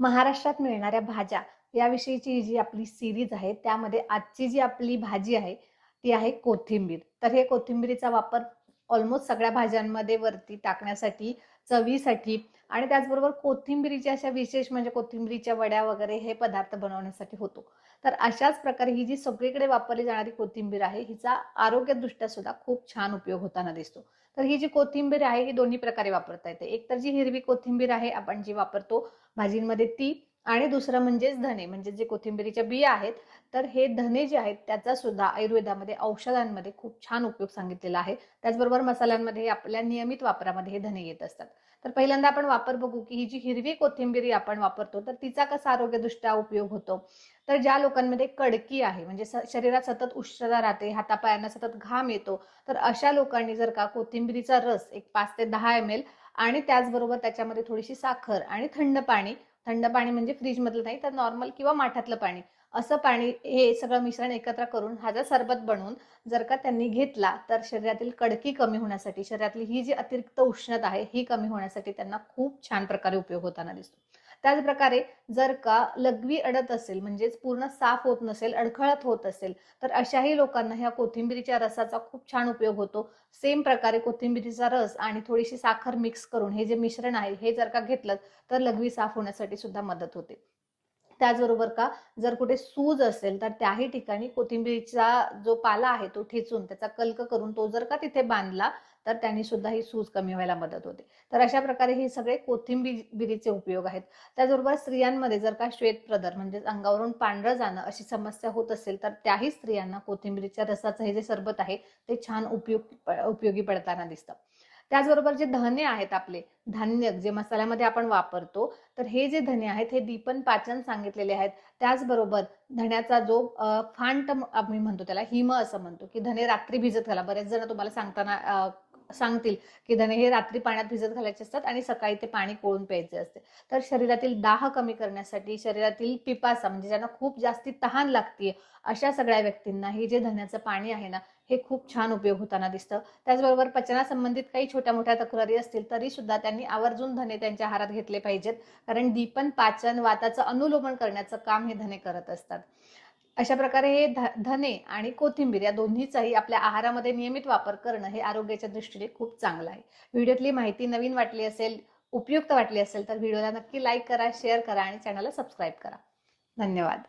महाराष्ट्रात मिळणाऱ्या भाज्या याविषयीची जी आपली सिरीज आहे त्यामध्ये आजची जी आपली भाजी आहे ती आहे कोथिंबीर. तर हे कोथिंबीरीचा वापर ऑलमोस्ट सगळ्या भाज्यांमध्ये वरती टाकण्यासाठी चवीसाठी आणि त्याचबरोबर कोथिंबीरीच्या अशा विशेष म्हणजे कोथिंबीरीच्या वड्या वगैरे हे पदार्थ बनवण्यासाठी होतो. तर अशाच प्रकारे ही जी सगळीकडे वापरली जाणारी कोथिंबीर आहे हिचा आरोग्यदृष्ट्या सुद्धा खूप छान उपयोग होताना दिसतो. तर ही जी कोथिंबीर आहे ही दोन्ही प्रकारे वापरता येते. एक तर जी हिरवी कोथिंबीर आहे आपण जी वापरतो भाजींमध्ये ती आणि दुसरं म्हणजेच धने म्हणजे जे कोथिंबिरीच्या बिया आहेत तर हे धने जे आहेत त्याचा सुद्धा आयुर्वेदामध्ये औषधांमध्ये खूप छान उपयोग सांगितलेला आहे. त्याचबरोबर मसाल्यांमध्ये आपल्या नियमित वापरामध्ये हे धने येत असतात. तर पहिल्यांदा आपण वापर बघू की ही जी हिरवी कोथिंबिरी आपण वापरतो तर तिचा कसा आरोग्यदृष्ट्या उपयोग होतो? तर ज्या लोकांमध्ये कडकी आहे म्हणजे स- शरीरात सतत उष्णता राहते हातापायांना सतत घाम येतो तर अशा लोकांनी जर का कोथिंबिरीचा रस एक पाच ते दहा एम एल आणि त्याचबरोबर त्याच्यामध्ये थोडीशी साखर आणि थंड पाणी थंड पाणी म्हणजे फ्रीजमधलं नाही तर नॉर्मल किंवा माठातलं पाणी. असं पाणी हे सगळं मिश्रण एकत्र करून हा जर सरबत बनवून जर का त्यांनी घेतला तर शरीरातील कडकी कमी होण्यासाठी शरीरातली ही जी अतिरिक्त उष्णता आहे ही कमी होण्यासाठी त्यांना खूप छान प्रकारे उपयोग होताना दिसतो. त्याचप्रकारे जर का लघवी अडत असेल म्हणजेच पूर्ण साफ होत नसेल अडखळत होत असेल तर अशाही लोकांना ह्या कोथिंबीरीच्या रसाचा खूप छान उपयोग होतो. सेम प्रकारे कोथिंबिरीचा रस आणि थोडीशी साखर मिक्स करून हे जे मिश्रण आहे हे जर का घेतलं तर लघवी साफ होण्यासाठी सुद्धा मदत होते. त्याचबरोबर का जर कुठे सूज असेल तर त्याही ठिकाणी कोथिंबीरीचा जो पाला आहे तो ठेचून त्याचा कल्क करून तो जर का तिथे बांधला तर त्यांनी सुद्धा ही सूज कमी व्हायला मदत होते. तर अशा प्रकारे हे सगळे कोथिंबीरीचे उपयोग आहेत. त्याचबरोबर स्त्रियांमध्ये जर का श्वेत प्रदर म्हणजे अंगावरून पांढरं जाणं अशी समस्या होत असेल तर त्याही स्त्रियांना कोथिंबिरीच्या रसाचं हे जे सरबत आहे ते छान उपयोग उपयोगी पडताना दिसतं. त्याचबरोबर जे धने आहेत आपले धान्य जे मसाल्यामध्ये आपण वापरतो तर हे जे धने आहेत हे दीपन पाचन सांगितलेले आहेत. त्याचबरोबर धण्याचा जो फांट आम्ही म्हणतो त्याला हिम असं म्हणतो की धने रात्री भिजत घाला. बरेच जण तुम्हाला सांगताना सांगतील की धने हे रात्री पाण्यात भिजत घालायचे असतात आणि सकाळी ते पाणी कोळून प्यायचे असते. तर शरीरातील दाह कमी करण्यासाठी शरीरातील पिपासा म्हणजे ज्यांना खूप जास्ती तहान लागते अशा सगळ्या व्यक्तींना हे जे धन्याचं पाणी आहे ना हे खूप छान उपयोग होताना दिसतं. त्याचबरोबर पचनासंबंधित काही छोट्या मोठ्या तक्रारी असतील तरी सुद्धा त्यांनी आवर्जून धने त्यांच्या आहारात घेतले पाहिजेत. कारण दीपन पाचन वाताचं अनुलोमन करण्याचं काम हे धने करत असतात. अशा प्रकारे हे ध- धने आणि कोथिंबीर या दोन्हीचाही आपल्या आहारामध्ये नियमित वापर करणं हे आरोग्याच्या दृष्टीने खूप चांगलं आहे. व्हिडिओतली माहिती नवीन वाटली असेल उपयुक्त वाटली असेल तर व्हिडिओला नक्की लाईक करा शेअर करा आणि चॅनलला सबस्क्राईब करा. धन्यवाद.